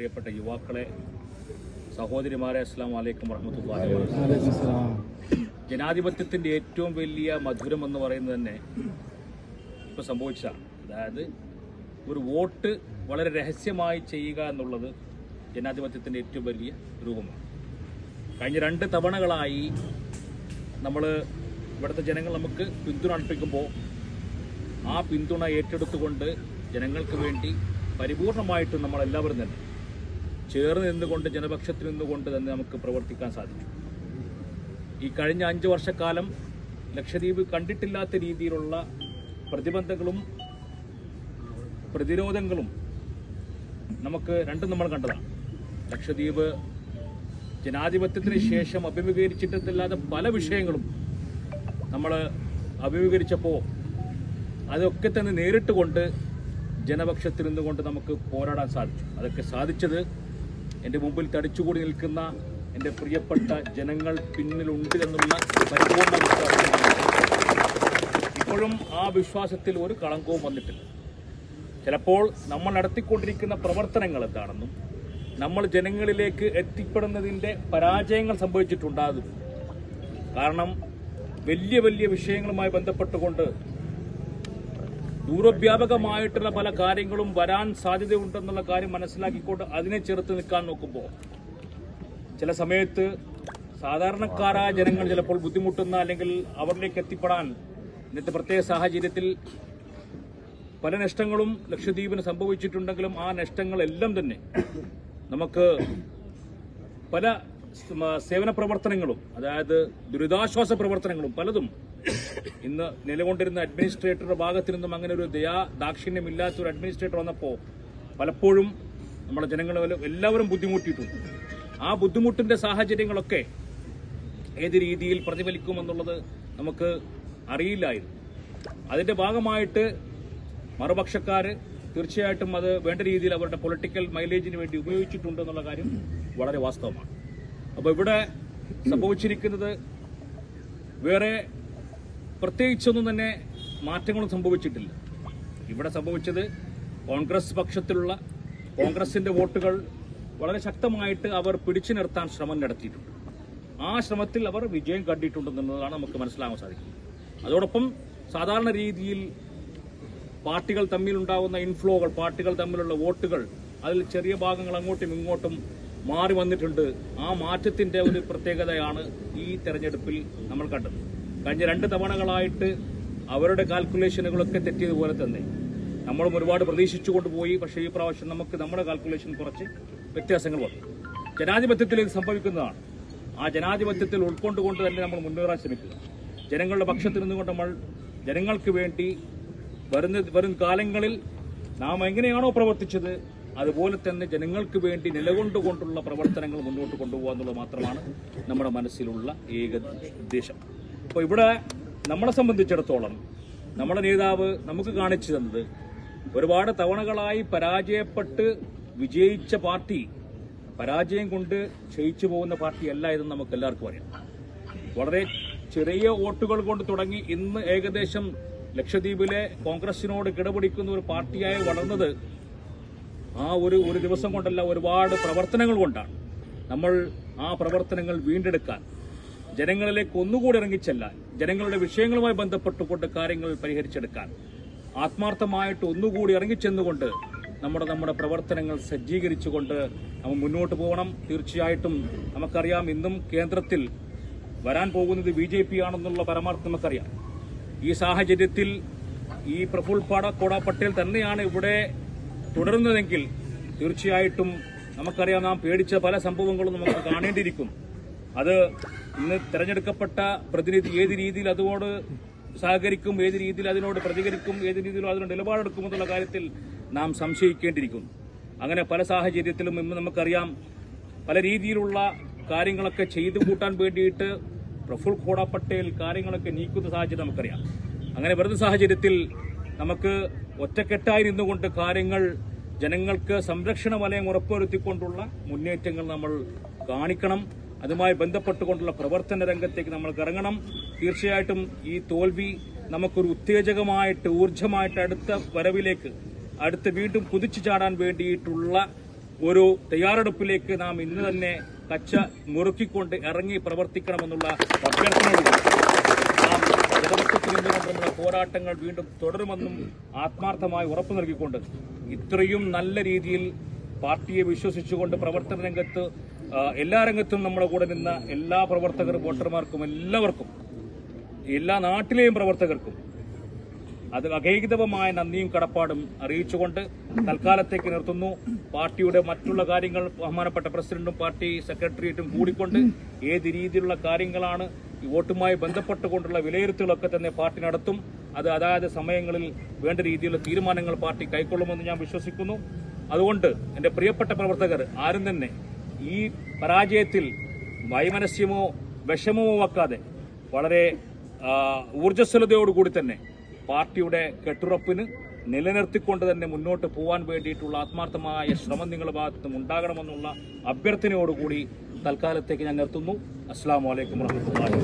പ്രിയപ്പെട്ട യുവാക്കളെ സഹോദരിമാരെ അസ്സാം വലൈക്കും വർഹമത്തുള്ളാഹി ജനാധിപത്യത്തിന്റെ ഏറ്റവും വലിയ മധുരം എന്ന് പറയുന്നത് തന്നെ ഇപ്പോൾ സംഭവിച്ചതാണ് അതായത് ഒരു വോട്ട് വളരെ രഹസ്യമായി ചെയ്യുക എന്നുള്ളത് ജനാധിപത്യത്തിന്റെ ഏറ്റവും വലിയ രൂപമാണ്. കഴിഞ്ഞ രണ്ട് തവണകളായി നമ്മൾ ഇവിടുത്തെ ജനങ്ങൾ നമുക്ക് പിന്തുണ അർപ്പിക്കുമ്പോൾ ആ പിന്തുണ ഏറ്റെടുത്തുകൊണ്ട് ജനങ്ങൾക്ക് വേണ്ടി പരിപൂർണമായിട്ടും നമ്മളെല്ലാവരും തന്നെ ചേർന്ന് നിന്നുകൊണ്ട് ജനപക്ഷത്തിൽ നിന്നുകൊണ്ട് തന്നെ നമുക്ക് പ്രവർത്തിക്കാൻ സാധിച്ചു. ഈ കഴിഞ്ഞ അഞ്ച് വർഷക്കാലം ലക്ഷദ്വീപ് കണ്ടിട്ടില്ലാത്ത രീതിയിലുള്ള പ്രതിബന്ധങ്ങളും പ്രതിരോധങ്ങളും നമുക്ക് രണ്ടും നമ്മൾ കണ്ടതാണ്. ലക്ഷദ്വീപ് ജനാധിപത്യത്തിന് ശേഷം അഭിമുഖീകരിച്ചിട്ടില്ലാത്ത പല വിഷയങ്ങളും നമ്മൾ അഭിമുഖീകരിച്ചപ്പോൾ അതൊക്കെ തന്നെ നേരിട്ട് കൊണ്ട് ജനപക്ഷത്തിൽ നിന്നുകൊണ്ട് നമുക്ക് പോരാടാൻ സാധിച്ചു. അതൊക്കെ സാധിച്ചത് എന്റെ മുമ്പിൽ തടിച്ചുകൂടി നിൽക്കുന്ന എന്റെ പ്രിയപ്പെട്ട ജനങ്ങൾ പിന്നിലുണ്ട് എന്നുള്ള പരിപൂർണ വിശ്വാസം ഇപ്പോഴും ആ വിശ്വാസത്തിൽ ഒരു കളങ്കവും വന്നിട്ടില്ല. ചിലപ്പോൾ നമ്മൾ നടത്തിക്കൊണ്ടിരിക്കുന്ന പ്രവർത്തനങ്ങൾ എന്താണെന്നും നമ്മൾ ജനങ്ങളിലേക്ക് എത്തിപ്പെടുന്നതിന്റെ പരാജയങ്ങൾ സംഭവിച്ചിട്ടുണ്ടാകും. കാരണം വലിയ വലിയ വിഷയങ്ങളുമായി ബന്ധപ്പെട്ടുകൊണ്ട് ദൂരവ്യാപകമായിട്ടുള്ള പല കാര്യങ്ങളും വരാൻ സാധ്യതയുണ്ടെന്നുള്ള കാര്യം മനസ്സിലാക്കിക്കൊണ്ട് അതിനെ ചെറുത്ത് നിൽക്കാൻ നോക്കുമ്പോൾ ചില സമയത്ത് സാധാരണക്കാരായ ജനങ്ങൾ ചിലപ്പോൾ ബുദ്ധിമുട്ടുന്ന അല്ലെങ്കിൽ അവരിലേക്ക് എത്തിപ്പെടാൻ ഇന്നത്തെ പ്രത്യേക സാഹചര്യത്തിൽ പല നഷ്ടങ്ങളും ലക്ഷദ്വീപിന് സംഭവിച്ചിട്ടുണ്ടെങ്കിലും ആ നഷ്ടങ്ങളെല്ലാം തന്നെ നമുക്ക് പല സേവന പ്രവർത്തനങ്ങളും അതായത് ദുരിതാശ്വാസ പ്രവർത്തനങ്ങളും പലതും ഇന്ന് നിലകൊണ്ടിരുന്ന അഡ്മിനിസ്ട്രേറ്ററുടെ ഭാഗത്തു നിന്നും അങ്ങനെ ഒരു ദയാ ദാക്ഷിണ്യമില്ലാത്ത ഒരു അഡ്മിനിസ്ട്രേറ്റർ വന്നപ്പോൾ പലപ്പോഴും നമ്മുടെ ജനങ്ങൾ എല്ലാവരും ബുദ്ധിമുട്ടിയിട്ടുണ്ട്. ആ ബുദ്ധിമുട്ടിന്റെ സാഹചര്യങ്ങളൊക്കെ ഏത് രീതിയിൽ പ്രതിഫലിക്കുമെന്നുള്ളത് നമുക്ക് അറിയില്ലായിരുന്നു. അതിന്റെ ഭാഗമായിട്ട് മറുപക്ഷക്കാര് തീർച്ചയായിട്ടും അത് വേണ്ട രീതിയിൽ അവരുടെ പൊളിറ്റിക്കൽ മൈലേജിന് വേണ്ടി ഉപയോഗിച്ചിട്ടുണ്ട് എന്നുള്ള കാര്യം വളരെ വാസ്തവമാണ്. അപ്പോൾ ഇവിടെ സംഭവിച്ചിരിക്കുന്നത് വേറെ പ്രത്യേകിച്ചൊന്നും തന്നെ മാറ്റങ്ങളും സംഭവിച്ചിട്ടില്ല. ഇവിടെ സംഭവിച്ചത് കോൺഗ്രസ് പക്ഷത്തിലുള്ള കോൺഗ്രസിന്റെ വോട്ടുകൾ വളരെ ശക്തമായിട്ട് അവർ പിടിച്ചു നിർത്താൻ ശ്രമം നടത്തിയിട്ടുണ്ട്. ആ ശ്രമത്തിൽ അവർ വിജയം കണ്ടിട്ടുണ്ടെന്നുള്ളതാണ് നമുക്ക് മനസ്സിലാക്കാൻ സാധിക്കുന്നത്. അതോടൊപ്പം സാധാരണ രീതിയിൽ പാർട്ടികൾ തമ്മിലുണ്ടാവുന്ന ഇൻഫ്ലോകൾ പാർട്ടികൾ തമ്മിലുള്ള വോട്ടുകൾ അതിൽ ചെറിയ ഭാഗങ്ങൾ അങ്ങോട്ടും ഇങ്ങോട്ടും മാറി വന്നിട്ടുണ്ട്. ആ മാറ്റത്തിന്റെ ഒരു പ്രത്യേകതയാണ് ഈ തെരഞ്ഞെടുപ്പിൽ നമ്മൾ കണ്ടത്. കഴിഞ്ഞ രണ്ട് തവണകളായിട്ട് അവരുടെ കാൽക്കുലേഷനുകളൊക്കെ തെറ്റിയതുപോലെ തന്നെ. നമ്മളും ഒരുപാട് പ്രതീക്ഷിച്ചു കൊണ്ടുപോയി പക്ഷേ ഈ പ്രാവശ്യം നമുക്ക് നമ്മുടെ കാൽക്കുലേഷൻ കുറച്ച് വ്യത്യാസങ്ങൾ വന്നു. ജനാധിപത്യത്തിൽ ഇത് സംഭവിക്കുന്നതാണ്. ആ ജനാധിപത്യത്തിൽ ഉൾക്കൊണ്ടുകൊണ്ട് തന്നെ നമ്മൾ മുന്നേറാൻ ശ്രമിക്കുക. ജനങ്ങളുടെ പക്ഷത്തിൽ നിന്നുകൊണ്ട് നമ്മൾ ജനങ്ങൾക്ക് വേണ്ടി വരുന്ന വരും കാലങ്ങളിൽ നാം എങ്ങനെയാണോ പ്രവർത്തിച്ചത് അതുപോലെ തന്നെ ജനങ്ങൾക്ക് വേണ്ടി നിലകൊണ്ടുകൊണ്ടുള്ള പ്രവർത്തനങ്ങൾ മുന്നോട്ട് കൊണ്ടുപോകുക എന്നുള്ളത് മാത്രമാണ് നമ്മുടെ മനസ്സിലുള്ള ഏക ഉദ്ദേശം. അപ്പോൾ ഇവിടെ നമ്മളെ സംബന്ധിച്ചിടത്തോളം നമ്മുടെ നേതാവ് നമുക്ക് കാണിച്ചു തന്നത് ഒരുപാട് തവണകളായി പരാജയപ്പെട്ട് വിജയിച്ച പാർട്ടി പരാജയം കൊണ്ട് ക്ഷയിച്ചു പോകുന്ന പാർട്ടിയല്ല ഇതെന്ന് നമുക്ക് എല്ലാവർക്കും അറിയാം. വളരെ ചെറിയ വോട്ടുകൾ കൊണ്ട് തുടങ്ങി ഇന്ന് ഏകദേശം ലക്ഷദ്വീപിലെ കോൺഗ്രസിനോട് കിടപിടിക്കുന്ന ഒരു പാർട്ടിയായി വളർന്നത് ആ ഒരു ഒരു ദിവസം കൊണ്ടല്ല ഒരുപാട് പ്രവർത്തനങ്ങൾ കൊണ്ടാണ് നമ്മൾ ആ പ്രവർത്തനങ്ങൾ വീണ്ടെടുക്കാൻ. ജനങ്ങളിലേക്ക് ഒന്നുകൂടി ഇറങ്ങിച്ചെല്ലാൻ ജനങ്ങളുടെ വിഷയങ്ങളുമായി ബന്ധപ്പെട്ടുകൊണ്ട് കാര്യങ്ങൾ പരിഹരിച്ചെടുക്കാൻ ആത്മാർത്ഥമായിട്ട് ഒന്നുകൂടി ഇറങ്ങിച്ചെന്നുകൊണ്ട് നമ്മുടെ നമ്മുടെ പ്രവർത്തനങ്ങൾ സജ്ജീകരിച്ചുകൊണ്ട് നമ്മൾ മുന്നോട്ട് പോകണം. തീർച്ചയായിട്ടും നമുക്കറിയാം ഇന്നും കേന്ദ്രത്തിൽ വരാൻ പോകുന്നത് ബി ജെ പി ആണെന്നുള്ള പരമാർത്ഥം നമുക്കറിയാം. ഈ സാഹചര്യത്തിൽ ഈ പ്രഫുൽ പാട കോട പട്ടേൽ തന്നെയാണ് ഇവിടെ തുടരുന്നതെങ്കിൽ തീർച്ചയായിട്ടും നമുക്കറിയാം നാം പേടിച്ച പല സംഭവങ്ങളും നമുക്ക് കാണേണ്ടിയിരിക്കും. അത് ഇന്ന് തെരഞ്ഞെടുക്കപ്പെട്ട പ്രതിനിധി ഏത് രീതിയിൽ അതോട് സഹകരിക്കും ഏത് രീതിയിൽ അതിനോട് പ്രതികരിക്കും ഏത് രീതിയിൽ അതിനോട് നിലപാടെടുക്കും എന്നുള്ള കാര്യത്തിൽ നാം സംശയിക്കേണ്ടിയിരിക്കുന്നു. അങ്ങനെ പല സാഹചര്യത്തിലും ഇന്ന് നമുക്കറിയാം പല രീതിയിലുള്ള കാര്യങ്ങളൊക്കെ ചെയ്തു കൂട്ടാൻ വേണ്ടിയിട്ട് പ്രഫുൽ ഖോഡ പട്ടേൽ കാര്യങ്ങളൊക്കെ നീക്കുന്ന സാഹചര്യം നമുക്കറിയാം. അങ്ങനെ വരുന്ന സാഹചര്യത്തിൽ നമുക്ക് ഒറ്റക്കെട്ടായി നിന്നുകൊണ്ട് കാര്യങ്ങൾ ജനങ്ങൾക്ക് സംരക്ഷണ വലയം ഉറപ്പുവരുത്തിക്കൊണ്ടുള്ള മുന്നേറ്റങ്ങൾ നമ്മൾ കാണിക്കണം. അതുമായി ബന്ധപ്പെട്ടുകൊണ്ടുള്ള പ്രവർത്തന രംഗത്തേക്ക് നമ്മൾ ഇറങ്ങണം തീർച്ചയായിട്ടും ഈ തോൽവി നമുക്കൊരു ഉത്തേജകമായിട്ട് ഊർജമായിട്ട് അടുത്ത വരവിലേക്ക് അടുത്ത് വീണ്ടും കുതിച്ചു ചാടാൻ വേണ്ടിയിട്ടുള്ള ഒരു തയ്യാറെടുപ്പിലേക്ക് നാം ഇന്ന് തന്നെ കച്ച മുറുക്കിക്കൊണ്ട് ഇറങ്ങി പ്രവർത്തിക്കണമെന്നുള്ള അഭ്യർത്ഥനയോടുകൂടി. നമ്മുടെ പോരാട്ടങ്ങൾ വീണ്ടും തുടരുമെന്നും ആത്മാർത്ഥമായി ഉറപ്പു നൽകിക്കൊണ്ട് ഇത്രയും നല്ല രീതിയിൽ പാർട്ടിയെ വിശ്വസിച്ചുകൊണ്ട് പ്രവർത്തന രംഗത്ത് എല്ലാ രംഗത്തും നമ്മുടെ കൂടെ നിന്ന എല്ലാ പ്രവർത്തകർ വോട്ടർമാർക്കും എല്ലാവർക്കും എല്ലാ നാട്ടിലെയും പ്രവർത്തകർക്കും അത് അകൈകിതമായ നന്ദിയും കടപ്പാടും അറിയിച്ചുകൊണ്ട് തൽക്കാലത്തേക്ക് നിർത്തുന്നു. പാർട്ടിയുടെ മറ്റുള്ള കാര്യങ്ങൾ ബഹുമാനപ്പെട്ട പ്രസിഡന്റും പാർട്ടി സെക്രട്ടേറിയറ്റും കൂടിക്കൊണ്ട് ഏത് രീതിയിലുള്ള കാര്യങ്ങളാണ് ഈ വോട്ടുമായി ബന്ധപ്പെട്ടുകൊണ്ടുള്ള വിലയിരുത്തലൊക്കെ തന്നെ പാർട്ടി നടത്തും. അത് അതായത് സമയങ്ങളിൽ വേണ്ട രീതിയിലുള്ള തീരുമാനങ്ങൾ പാർട്ടി കൈക്കൊള്ളുമെന്ന് ഞാൻ വിശ്വസിക്കുന്നു. അതുകൊണ്ട് എന്റെ പ്രിയപ്പെട്ട പ്രവർത്തകർ ആരും തന്നെ ഈ പരാജയത്തിൽ വൈമനസ്യമോ വിഷമമോ വെക്കാതെ വളരെ ഊർജസ്വലതയോടുകൂടി തന്നെ പാർട്ടിയുടെ കെട്ടുറപ്പിന് നിലനിർത്തിക്കൊണ്ട് തന്നെ മുന്നോട്ട് പോകാൻ വേണ്ടിയിട്ടുള്ള ആത്മാർത്ഥമായ ശ്രമം നിങ്ങളുടെ ഭാഗത്തുനിന്നും ഉണ്ടാകണമെന്നുള്ള അഭ്യർത്ഥനയോടുകൂടി തൽക്കാലത്തേക്ക് ഞാൻ നിർത്തുന്നു. അസ്സാം വലൈക്കും വാഹമത്തുള്ളാഹി